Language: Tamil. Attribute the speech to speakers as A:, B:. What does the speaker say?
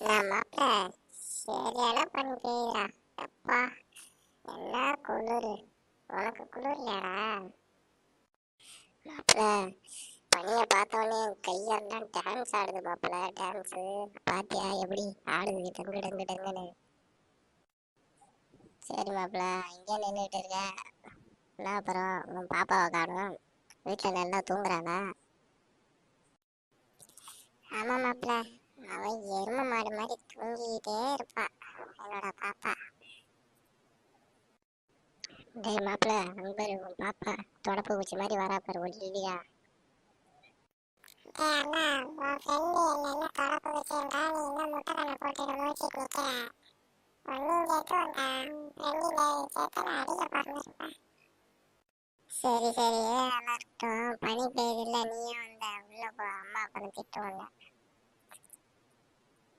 A: நான் மாப்பிள்ள சரியான பண்ணி அப்பா என்ன குளிர்? உனக்கு குளிர்லையாடா? மாப்பிள்ள பனியை பார்த்தோன்னே கையெல்லாம் டான்ஸ் ஆடுது மாப்பிள்ள டான்ஸு பாத்தியா எப்படி ஆடுது? டங்கு டங்கு டங்குன்னு சரி மாப்பிள்ள இங்கே நின்றுட்டு இருக்க. என்ன அப்புறம்? உன் பாப்பாவை காணும். வீட்டில் நல்லா தூங்குறானா? ஆமா மாப்பிள்ள அவன் எரும மாடு மாதிரி தூங்கிட்டே இருப்பா. என்னோட பாப்பா. டேய் மாப்பிள்ள அங்க பாரு உன் பாப்பா தொடப்பு குச்சி மாதிரி வரா பாரு ஒளி இல்லையா சரி சரி நல்லா இருக்கட்டும் பனி பெய்யுதுல்ல நீயும் வந்த உள்ள போ அம்மா அப்பனை திட்டுவாங்க.